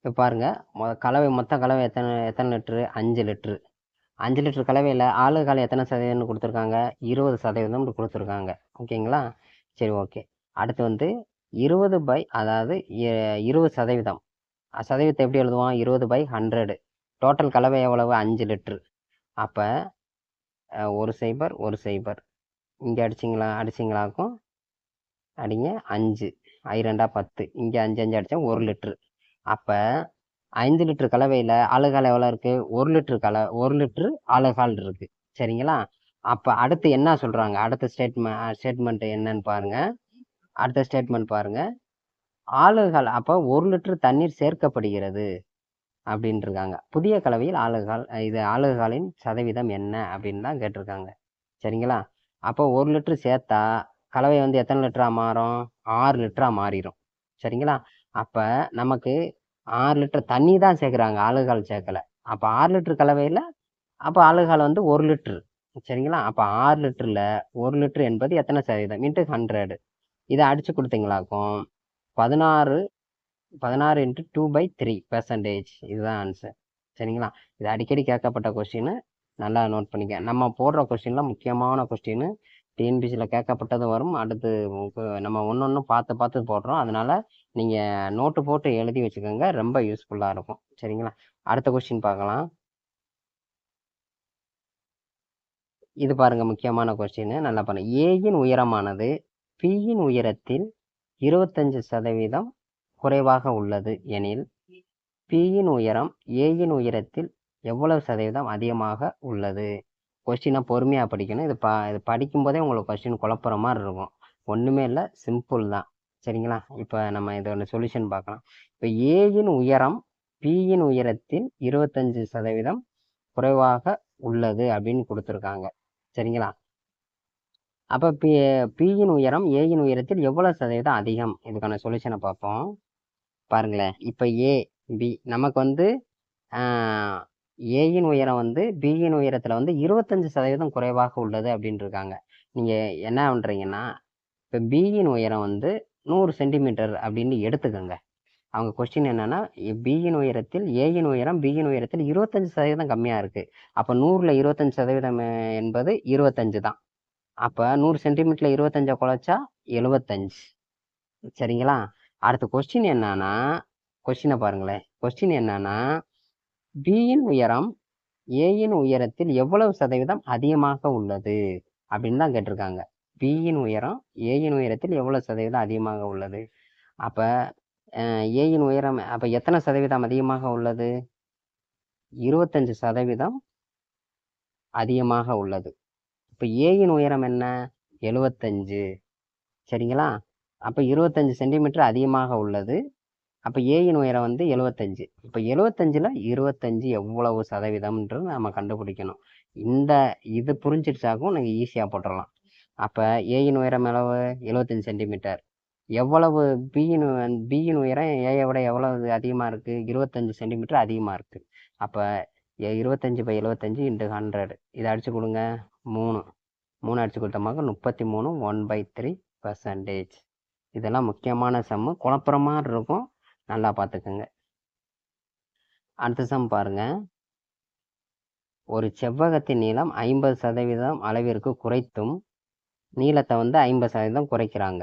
இப்போ பாருங்கள் மொ கலவை மொத்த கலவை எத்தனை எத்தனை லிட்ரு அஞ்சு லிட்ரு அஞ்சு லிட்டர் கலவையில் ஆளுகால் எத்தனை சதவீதம்னு கொடுத்துருக்காங்க? இருபது சதவீதம் கொடுத்துருக்காங்க. ஓகேங்களா? சரி ஓகே. அடுத்து வந்து இருபது பை அதாவது இ- இருபது சதவீதம். சதவீதத்தை எப்படி எழுதுவோம்? இருபது பை ஹண்ட்ரடு. டோட்டல் கலவை எவ்வளவு? அஞ்சு லிட்ரு அப்போ ஒரு சைபர் ஒரு சைபர். இங்கே அடிச்சிங்களா? அடிச்சிங்களாக்கும் அடிங்க. அஞ்சு. ஐ ரெண்டா பத்து. இங்கே அஞ்சு அஞ்சு அடித்தா ஒரு லிட்ரு அப்போ ஐந்து லிட்டர் கலவையில் ஆளுகால் எவ்வளோ இருக்குது ஒரு லிட்டர் கல ஒரு லிட்ரு ஆளுகால் இருக்குது சரிங்களா? அப்போ அடுத்து என்ன சொல்கிறாங்க அடுத்த ஸ்டேட்மெண்ட் ஸ்டேட்மெண்ட்டு என்னன்னு பாருங்கள் அடுத்த ஸ்டேட்மெண்ட் பாருங்கள் ஆளுகால் அப்போ ஒரு லிட்டர் தண்ணீர் சேர்க்கப்படுகிறது அப்படின்ட்டுருக்காங்க புதிய கலவையில் ஆளுகால் இது ஆளுகாலின் சதவீதம் என்ன அப்படின்னு தான் கேட்டிருக்காங்க. சரிங்களா? அப்போ ஒரு லிட்டர் சேர்த்தா கலவை வந்து எத்தனை லிட்டரா மாறும்? ஆறு லிட்டராக மாறிடும். சரிங்களா? அப்போ நமக்கு ஆறு லிட்டர் தண்ணி தான் சேர்க்குறாங்க ஆளுகால் சேர்க்கல. அப்போ ஆறு லிட்டர் கலவையில் அப்போ ஆளுகால் வந்து ஒரு லிட்டரு. சரிங்களா? அப்போ ஆறு லிட்டரில் ஒரு லிட்டர் என்பது எத்தனை சதவீதம்? இன்ட்டு ஹண்ட்ரடு இதை அடித்து கொடுத்தீங்களாக்கும்? பதினாறு பதினாறு into two by three percentage இதுதான் ஆன்சர் சரிங்களா? இது அடிக்கடி கேட்கப்பட்ட கொஸ்டின் நல்லா நோட் பண்ணிக்க. நம்ம போடுற கொஸ்டின்லாம் முக்கியமான கொஸ்டின் டிஎன்பிசியில் கேட்கப்பட்டது வரும். அடுத்து நம்ம ஒன்று ஒன்று பார்த்து பார்த்து போடுறோம். அதனால நீங்கள் நோட்டு போட்டு எழுதி வச்சுக்கோங்க. ரொம்ப யூஸ்ஃபுல்லாக இருக்கும். சரிங்களா? அடுத்த கொஸ்டின் பார்க்கலாம். இது பாருங்க முக்கியமான கொஸ்டின் நல்லா பாருங்க ஏயின் உயரமானது பியின் உயரத்தில் இருபத்தஞ்சு சதவீதம் குறைவாக உள்ளது எனில் பியின் உயரம் ஏயின் உயரத்தில் எவ்வளவு சதவீதம் அதிகமாக உள்ளது? கொஸ்டினை பொறுமையாக படிக்கணும். இது ப இது படிக்கும்போதே உங்களுக்கு கொஸ்டின் குழப்புற மாதிரி இருக்கும். ஒன்றுமே இல்லை. சிம்பிள் தான். சரிங்களா? இப்போ நம்ம இதோட சொல்யூஷன் பார்க்கலாம். இப்போ ஏயின் உயரம் பியின் உயரத்தில் இருபத்தஞ்சு சதவீதம் குறைவாக உள்ளது அப்படின்னு கொடுத்துருக்காங்க. சரிங்களா? அப்போ பி பியின் உயரம் ஏயின் உயரத்தில் எவ்வளவு சதவீதம் அதிகம்? இதுக்கான சொல்யூஷனை பார்ப்போம். பாருங்களேன். இப்போ ஏ பி நமக்கு வந்து ஏயின் உயரம் வந்து பியின் உயரத்தில் வந்து இருபத்தஞ்சு சதவீதம் குறைவாக உள்ளது அப்படின்னு இருக்காங்க. நீங்கள் என்ன பண்ணுறீங்கன்னா இப்போ பியின் உயரம் வந்து நூறு சென்டிமீட்டர் அப்படின்னு எடுத்துக்கோங்க. அவங்க கொஸ்டின் என்னன்னா பியின் உயரத்தில் ஏயின் உயரம் பியின் உயரத்தில் இருபத்தஞ்சு சதவீதம் கம்மியாக இருக்குது அப்போ நூறில் இருபத்தஞ்சு சதவீதம் என்பது இருபத்தஞ்சு தான். அப்போ நூறு சென்டிமீட்டரில் இருபத்தஞ்சை குழச்சா எழுபத்தஞ்சு. சரிங்களா? அடுத்த கொஸ்டின் என்னன்னா கொஸ்டினை பாருங்களேன். கொஸ்டின் என்னன்னா பியின் உயரம் ஏயின் உயரத்தில் எவ்வளவு சதவீதம் அதிகமாக உள்ளது? அப்படின்னு தான் கேட்டிருக்காங்க. பியின் உயரம் ஏயின் உயரத்தில் எவ்வளோ சதவீதம் அதிகமாக உள்ளது? அப்போ ஏயின் உயரம் அப்போ எத்தனை சதவீதம் அதிகமாக உள்ளது? இருபத்தஞ்சு சதவீதம் அதிகமாக உள்ளது. இப்போ ஏயின் உயரம் என்ன? எழுவத்தஞ்சு. சரிங்களா? அப்போ இருபத்தஞ்சு சென்டிமீட்டர் அதிகமாக உள்ளது. அப்போ ஏயின் உயரம் வந்து எழுவத்தஞ்சு. இப்போ எழுவத்தஞ்சில் இருபத்தஞ்சு எவ்வளவு சதவீதம்ன்றது நம்ம கண்டுபிடிக்கணும். இந்த இது புரிஞ்சிடுச்சாக்கும் நீங்கள் ஈஸியாக போட்டுடலாம். அப்போ ஏயின் உயரம் எவ்வளவு? எழுவத்தஞ்சு சென்டிமீட்டர் எவ்வளவு பியின் பியின் உயரம் ஏயை விட எவ்வளவு அதிகமாக இருக்குது இருபத்தஞ்சி சென்டிமீட்டர் அதிகமாக இருக்குது அப்போ இருபத்தஞ்சி பை எழுவத்தஞ்சு இன்ட்டு ஹண்ட்ரட் இதை அடித்து கொடுங்க. மூணு. மூணு அடித்து கொடுத்தமாக முப்பத்தி மூணு ஒன் பை த்ரீ பர்சன்டேஜ் இதெல்லாம் முக்கியமான சம்மு குழப்புற மாதிரி இருக்கும். நல்லா பார்த்துக்கோங்க. அடுத்த சம் பாருங்க. ஒரு செவ்வகத்தின் நீளம் ஐம்பது சதவீதம் அளவிற்கு குறைத்தும் நீளத்தை வந்து ஐம்பது சதவீதம் குறைக்கிறாங்க.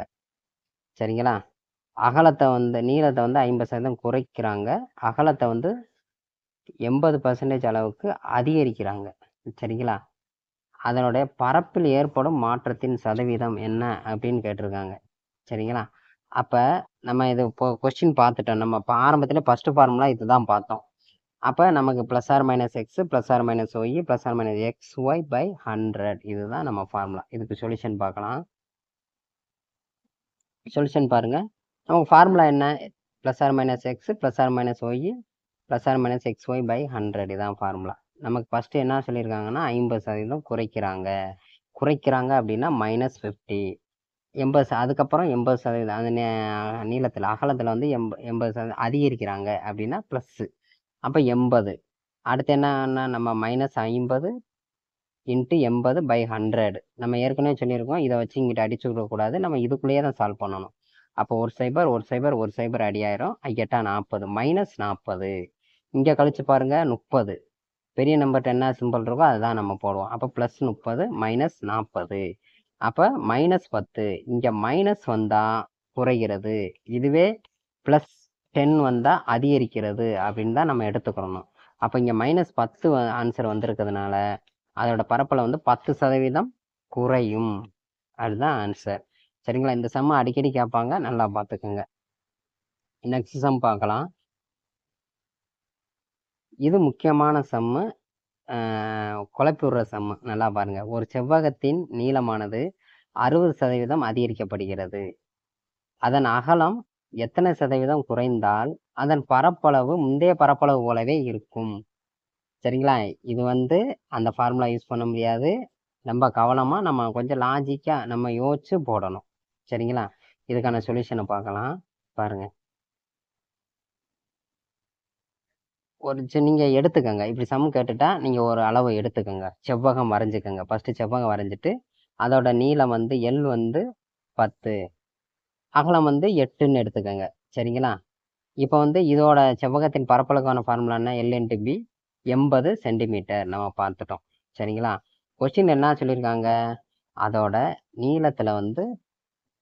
சரிங்களா? அகலத்தை வந்து நீளத்தை வந்து ஐம்பது சதவீதம் குறைக்கிறாங்க. அகலத்தை வந்து எண்பது பர்சன்டேஜ் அளவுக்கு அதிகரிக்கிறாங்க. சரிங்களா? அதனுடைய பரப்பில் ஏற்படும் மாற்றத்தின் சதவீதம் என்ன அப்படின்னு கேட்டிருக்காங்க. சரிங்களா? அப்போ நம்ம இது இப்போ கொஸ்டின் பார்த்துட்டோம். நம்ம இப்போ ஆரம்பத்தில் ஃபஸ்ட்டு ஃபார்முலா இதுதான் பார்த்தோம். அப்போ நமக்கு plus R minus x plus R minus y plus R minus x y by hundred இதுதான் நம்ம ஃபார்முலா இதுக்கு சொல்யூஷன் பார்க்கலாம். சொல்யூஷன் பாருங்க. நமக்கு ஃபார்முலா என்ன? Plus R minus x plus R minus y plus R minus x y by hundred இதான் ஃபார்முலா நமக்கு ஃபஸ்ட்டு என்ன சொல்லியிருக்காங்கன்னா ஐம்பது சதவீதம் குறைக்கிறாங்க. குறைக்கிறாங்க அப்படின்னா மைனஸ் ஃபிஃப்டி எண்பது அதுக்கப்புறம் எண்பது சதவீதம் அந்த நே- நீளத்தில் அகலத்தில் வந்து எண்ப எண்பது சதவீதம் அதிகரிக்கிறாங்க அப்படின்னா ப்ளஸ்ஸு அப்போ எண்பது. அடுத்து என்னன்னா நம்ம மைனஸ் ஐம்பது இன்ட்டு எண்பது பை ஹண்ட்ரடு நம்ம ஏற்கனவே சொல்லியிருக்கோம் இதை வச்சு இங்கிட்ட அடிச்சு விடக்கூடாது நம்ம இதுக்குள்ளேயே தான் சால்வ் பண்ணணும். அப்போ ஒரு சைபர் ஒரு சைபர் ஒரு சைபர் அடி ஆயிரும். ஐயட்டா நாற்பது மைனஸ் நாற்பது. இங்கே கழிச்சு பாருங்க முப்பது. பெரிய நம்பர்கிட்ட என்ன சிம்பிள் இருக்கோ அதுதான் நம்ம போடுவோம். அப்போ ப்ளஸ் முப்பது மைனஸ் நாற்பது. அப்போ மைனஸ் பத்து. இங்கே மைனஸ் வந்தால் குறைகிறது. இதுவே ப்ளஸ் டென் வந்தால் அதிகரிக்கிறது அப்படின்னு தான் நம்ம எடுத்துக்கிறணும். அப்போ இங்கே மைனஸ் பத்து ஆன்சர் வந்திருக்கிறதுனால அதோட பரப்பில் வந்து பத்து சதவீதம் குறையும். அதுதான் ஆன்சர் சரிங்களா? இந்த செம்மை அடிக்கடி கேட்பாங்க நல்லா பார்த்துக்குங்க. நெக்ஸ்ட் சம் பார்க்கலாம். இது முக்கியமான சம்மு குழப்பி விடுற சம்மு நல்லா பாருங்கள் ஒரு செவ்வகத்தின் நீளமானது அறுபது சதவீதம் அதிகரிக்கப்படுகிறது. அதன் அகலம் எத்தனை சதவீதம் குறைந்தால் அதன் பரப்பளவு முந்தைய பரப்பளவு போலவே இருக்கும். சரிங்களா? இது வந்து அந்த ஃபார்முலா யூஸ் பண்ண முடியாது. ரொம்ப கவனமாக நம்ம கொஞ்சம் லாஜிக்காக நம்ம யோசிச்சு போடணும். சரிங்களா? இதுக்கான சொல்யூஷனை பார்க்கலாம். பாருங்க. ஒரு நீங்கள் எடுத்துக்கோங்க. இப்படி சம் கேட்டுட்டா நீங்கள் ஒரு அளவு எடுத்துக்கோங்க. செவ்வகம் வரைஞ்சிக்கோங்க. ஃபஸ்ட்டு செவ்வகம் வரைஞ்சிட்டு அதோட நீளம் வந்து எல் வந்து பத்து. அகலம் வந்து எட்டுன்னு எடுத்துக்கோங்க. சரிங்களா? இப்போ வந்து இதோட செவ்வகத்தின் பரப்பளவுக்கான ஃபார்முலானா என்ன? எல் இன்ட்டு பி எண்பது சென்டிமீட்டர் நம்ம பார்த்துட்டோம். சரிங்களா? கொஸ்டின் என்ன சொல்லியிருக்காங்க? அதோட நீளத்தில் வந்து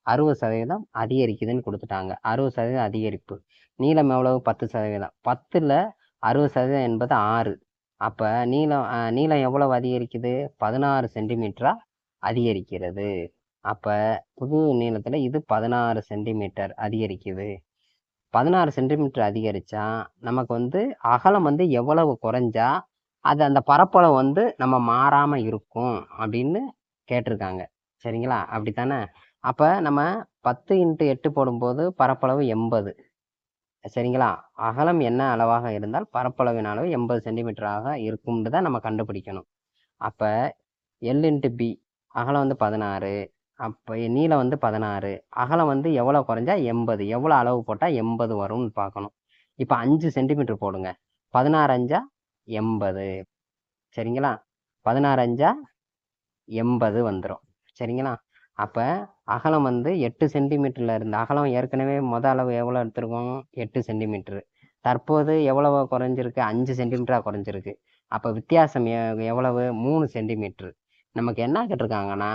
அறுபது சதவீதம் அதிகரிக்குதுன்னு கொடுத்துட்டாங்க. அறுபது சதவீதம் அதிகரிப்பு. நீளம் எவ்வளவு? பத்து சதவீதம். பத்தில் அறுபது சதவீதம் என்பது ஆறு. அப்போ நீளம் நீளம் எவ்வளவு அதிகரிக்குது? பதினாறு சென்டிமீட்டராக அதிகரிக்கிறது. அப்போ புது நீளத்தில் இது பதினாறு சென்டிமீட்டர் அதிகரிக்குது. பதினாறு சென்டிமீட்டர் அதிகரித்தா நமக்கு வந்து அகலம் வந்து எவ்வளவு குறைஞ்சா அது அந்த பரப்பளவு வந்து நம்ம மாறாமல் இருக்கும் அப்படின்னு கேட்டிருக்காங்க. சரிங்களா? அப்படி தானே அப்போ நம்ம பத்து இன்ட்டு எட்டு போடும்போது பரப்பளவு எண்பது. சரிங்களா? அகலம் என்ன அளவாக இருந்தால் பரப்பளவின் அளவு எண்பது சென்டிமீட்டராக இருக்கும்னு தான் நம்ம கண்டுபிடிக்கணும். அப்போ எல் இன்ட்டு பி அகலம் வந்து பதினாறு அப்போ நீளம் வந்து பதினாறு. அகலம் வந்து எவ்வளோ குறைஞ்சா எண்பது. எவ்வளோ அளவு போட்டால் எண்பது வரும்னு பார்க்கணும். இப்போ அஞ்சு சென்டிமீட்டர் போடுங்க. பதினாறு அஞ்சா எண்பது. சரிங்களா? பதினாறு அஞ்சா எண்பது வந்துடும் சரிங்களா? அப்போ அகலம் வந்து எட்டு சென்டிமீட்டரில் இருந்து அகலம் ஏற்கனவே மொத அளவு எவ்வளோ எடுத்திருக்கோம்? எட்டு சென்டிமீட்ரு தற்போது எவ்வளவு குறைஞ்சிருக்கு? அஞ்சு சென்டிமீட்டராக குறைஞ்சிருக்கு. அப்போ வித்தியாசம் எவ்வளவு? மூணு சென்டிமீட்ரு நமக்கு என்ன கேட்டிருக்காங்கன்னா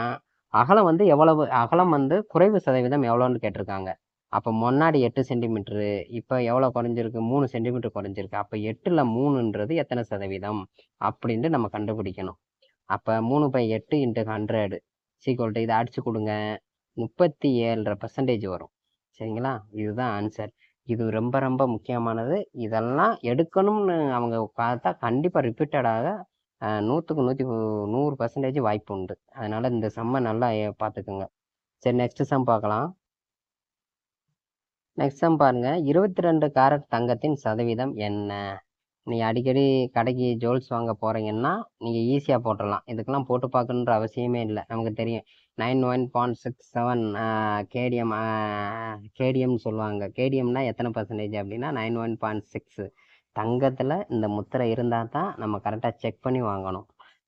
அகலம் வந்து எவ்வளவு அகலம் வந்து குறைவு சதவீதம் எவ்வளோன்னு கேட்டிருக்காங்க. அப்போ முன்னாடி எட்டு சென்டிமீட்ரு இப்போ எவ்வளோ குறைஞ்சிருக்கு? மூணு சென்டிமீட்டர் குறைஞ்சிருக்கு. அப்போ எட்டில் மூணுன்றது எத்தனை சதவீதம்? அப்படின்ட்டு நம்ம கண்டுபிடிக்கணும். அப்போ மூணு பை எட்டு இன்ட்டு ஹண்ட்ரடு சீக்கிரம் இதை அடிச்சு கொடுங்க. முப்பத்தி ஏழரை பர்சன்டேஜ் வரும். சரிங்களா? இதுதான் ஆன்சர் இது ரொம்ப ரொம்ப முக்கியமானது. இதெல்லாம் எடுக்கணும்னு அவங்க பார்த்தா கண்டிப்பாக ரிப்பீட்டடாக நூற்றுக்கு நூற்றி நூறு பர்சன்டேஜ் வாய்ப்பு உண்டு. அதனால் இந்த செம்மை நல்லா பார்த்துக்குங்க சரி நெக்ஸ்ட் சம் பார்க்கலாம் நெக்ஸ்ட் சம் பாருங்கள் இருபத்தி ரெண்டு கேரட் தங்கத்தின் சதவீதம் என்ன? நீங்கள் அடிக்கடி கடைக்கு ஜுவல்ஸ் வாங்க போகிறீங்கன்னா நீங்கள் ஈஸியாக போட்டுடலாம். இதுக்கெல்லாம் போட்டு பார்க்கணுன்ற அவசியமே இல்லை. நமக்கு தெரியும். Nine one point six seven KDM கேடிஎம்னு சொல்லுவாங்க. கேடிஎம்னா எத்தனை பர்சன்டேஜ் அப்படின்னா நைன் ஒன் பாயிண்ட் சிக்ஸு தங்கத்தில் இந்த முத்திரை இருந்தால் தான் நம்ம கரெக்டாக செக் பண்ணி வாங்கணும்.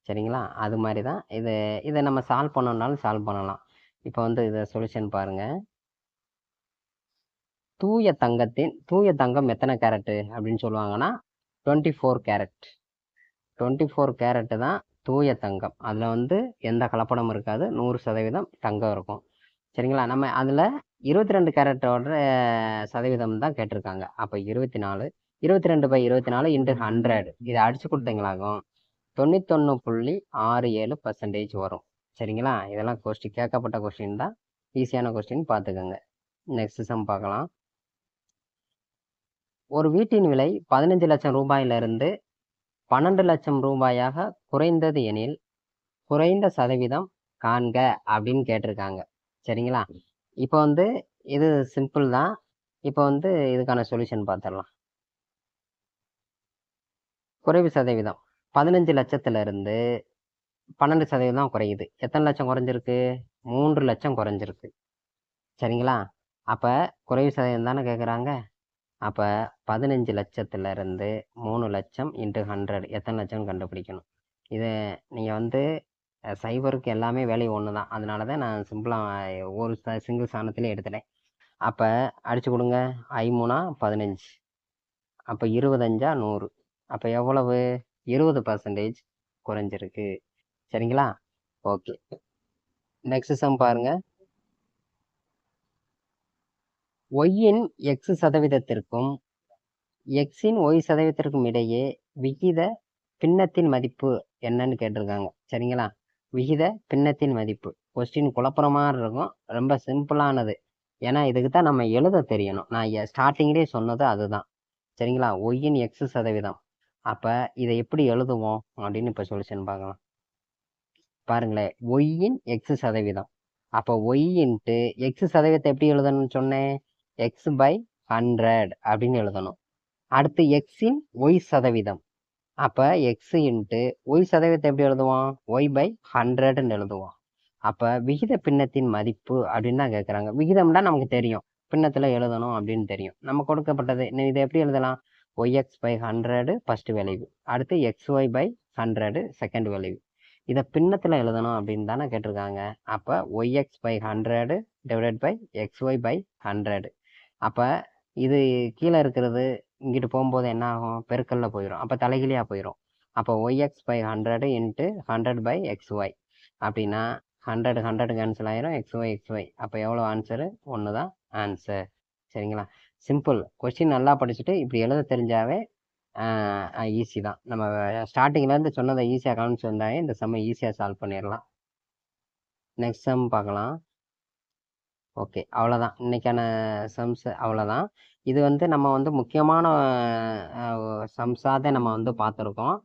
சரிங்களா? அது மாதிரி தான் இது இதை நம்ம சால்வ் பண்ணணுன்னாலும் சால்வ் பண்ணலாம். இப்போ வந்து இதை சொல்யூஷன் பாருங்கள் தூய தங்கத்தின் தூய தங்கம் எத்தனை கேரட்டு அப்படின்னு சொல்லுவாங்கன்னா twenty four carat twenty four carat தான் தூய தங்கம். அதில் வந்து எந்த கலப்படமும் இருக்காது. நூறு சதவீதம் தங்கம் இருக்கும். சரிங்களா? நம்ம அதில் இருபத்தி ரெண்டு கேரட்டோட சதவீதம் தான் கேட்டிருக்காங்க. அப்போ இருபத்தி நாலு இருபத்தி ரெண்டு பை இருபத்தி நாலு இன்ட்டு ஹண்ட்ரட் இதை அடிச்சு கொடுத்தீங்களாகும் தொண்ணூத்தொன்று புள்ளி ஆறு ஏழு பர்சன்டேஜ் வரும். சரிங்களா? இதெல்லாம் கொஸ்டின் கேட்கப்பட்ட கொஸ்டின் தான். ஈஸியான கொஸ்டின் பார்த்துக்கோங்க. நெக்ஸ்ட் சம் பார்க்கலாம். ஒரு வீட்டின் விலை பதினஞ்சு லட்சம் ரூபாயிலிருந்து பன்னெண்டு லட்சம் ரூபாயாக குறைந்தது எனில் குறைந்த சதவீதம் காண்க அப்படின்னு கேட்டிருக்காங்க. சரிங்களா? இப்போ வந்து இது சிம்பிள் தான். இப்போ வந்து இதுக்கான சொல்யூஷன் பார்த்துடலாம். குறைவு சதவீதம். பதினஞ்சு லட்சத்துல இருந்து பன்னெண்டு சதவீதம் குறையுது. எத்தனை லட்சம் குறைஞ்சிருக்கு? மூன்று லட்சம் குறைஞ்சிருக்கு. சரிங்களா? அப்போ குறைவு சதவீதம் தானே கேட்குறாங்க அப்போ பதினஞ்சு லட்சத்துல இருந்து மூணு லட்சம் இன்ட்டு ஹண்ட்ரட் எத்தனை லட்சம் கண்டுபிடிக்கணும். இதை நீங்கள் வந்து சைபருக்கு எல்லாமே வேலை ஒன்று தான். அதனால தான் நான் சிம்பிளாக ஒரு சிங்கிள் சாணத்திலே எடுத்துட்டேன். அப்போ அடிச்சு கொடுங்க. ஐமூணா பதினஞ்சு. அப்போ இருபதஞ்சா நூறு. அப்போ எவ்வளவு? இருபது பர்சன்டேஜ் குறைஞ்சிருக்கு. சரிங்களா? ஓகே நெக்ஸ்ட் சம் பாருங்க. ஒய்யின் எக்ஸ் சதவீதத்திற்கும் எக்ஸின் ஒய் சதவீதத்திற்கும் இடையே விகித பின்னத்தின் மதிப்பு என்னன்னு கேட்டிருக்காங்க. சரிங்களா? விகித பின்னத்தின் மதிப்பு. கொஸ்டின் குழப்பமா இருக்கும். ரொம்ப சிம்பிளானது. ஏன்னா இதுக்கு தான் நம்ம எழுத தெரியணும். நான் ஸ்டார்டிங்லேயே சொன்னது அதுதான். சரிங்களா? ஒய்யின் எக்ஸ் சதவீதம். அப்போ இதை எப்படி எழுதுவோம் அப்படின்னு இப்போ சொல்யூஷன் பார்க்கலாம். பாருங்களேன் ஒய்யின் எக்ஸ் சதவீதம். அப்போ ஒய் இன்ட்டு எக்ஸ் சதவீதத்தை எப்படி எழுதணும்னு சொன்னேன்? எக்ஸ் பை ஹண்ட்ரட் அப்படின்னு எழுதணும். அடுத்து எக்ஸின் ஒய் சதவீதம். அப்போ எக்ஸ் இன்ட்டு ஒய் சதவீதத்தை எப்படி எழுதுவோம் ஒய் பை ஹண்ட்ரட்னு எழுதுவோம் அப்போ விகித பின்னத்தின் மதிப்பு அப்படின்னு தான் கேட்குறாங்க விகிதம்னா நமக்கு தெரியும். பின்னத்தில் எழுதணும் அப்படின்னு தெரியும். நம்ம கொடுக்கப்பட்டது. இதை எப்படி எழுதலாம்? ஒய்எக்ஸ் பை ஹண்ட்ரடு ஃபஸ்ட்டு விளைவு அடுத்து எக்ஸ்ஒய் பை ஹண்ட்ரடு செகண்ட் விளைவு இதை பின்னத்தில் எழுதணும் அப்படின்னு தானே கேட்டிருக்காங்க. அப்போ y x by hundred divided by x y by hundred அப்போ இது கீழே இருக்கிறது இங்கிட்டு போகும்போது என்ன ஆகும்? பெருக்கல்ல போயிடும் அப்போ தலைகிலியாக போயிடும் அப்போ y x by hundred into hundred by x y அப்படின்னா ஹண்ட்ரட் ஹண்ட்ரட் கேன்சல் ஆயிரும். X y x y x y அப்போ எவ்வளோ ஆன்சரு ஒன்று தான் ஆன்சர் சரிங்களா? சிம்பிள் கொஸ்டின் நல்லா படிச்சுட்டு இப்படி எழுத தெரிஞ்சாவே ஈஸி தான். நம்ம ஸ்டார்டிங்லேருந்து சொன்னதை ஈஸியாக கவனிச்சு வந்தாவே இந்த செம்மை ஈஸியாக சால்வ் பண்ணிடலாம். நெக்ஸ்ட் செம் பார்க்கலாம். ஓகே அவ்வளோதான் இன்னைக்கான சம்ஸ் அவ்வளோதான் இது வந்து நம்ம வந்து முக்கியமான சம்ஸாக தான் நம்ம வந்து பார்த்துருக்கோம்.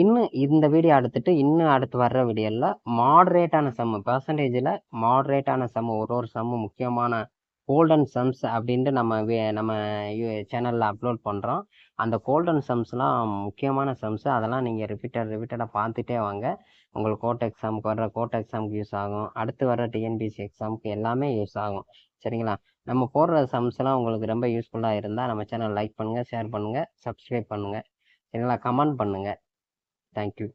இன்னும் இந்த வீடியோ எடுத்துட்டு இன்னும் அடுத்து வர்ற வீடியோவில் மாடரேட்டான சம்மு பர்சன்டேஜில் மாடரேட்டான சம்மு ஒரு ஒரு சம்மு முக்கியமான கோல்டன் சம்ஸ் அப்படின்ட்டு நம்ம வே- நம்ம சேனலில் அப்லோட் பண்ணுறோம் அந்த கோல்டன் சம்ஸ்லாம் முக்கியமான சம்ஸ் அதெல்லாம் நீங்கள் ரிப்பீட்டட் ரிப்பீட்டடாக பார்த்துட்டே வாங்க. உங்களுக்கு கோர்ட் எக்ஸாமுக்கு வர்ற கோர்ட் எக்ஸாமுக்கு யூஸ் ஆகும். அடுத்து வர்ற டிஎன்பிசி எக்ஸாமுக்கு எல்லாமே யூஸ் ஆகும். சரிங்களா? நம்ம போடுற சம்ஸ்லாம் உங்களுக்கு ரொம்ப யூஸ்ஃபுல்லாக இருந்தால் நம்ம சேனல் லைக் பண்ணுங்கள் ஷேர் பண்ணுங்கள் சப்ஸ்கிரைப் பண்ணுங்கள் சரிங்களா? கமெண்ட் பண்ணுங்கள் தேங்க்யூ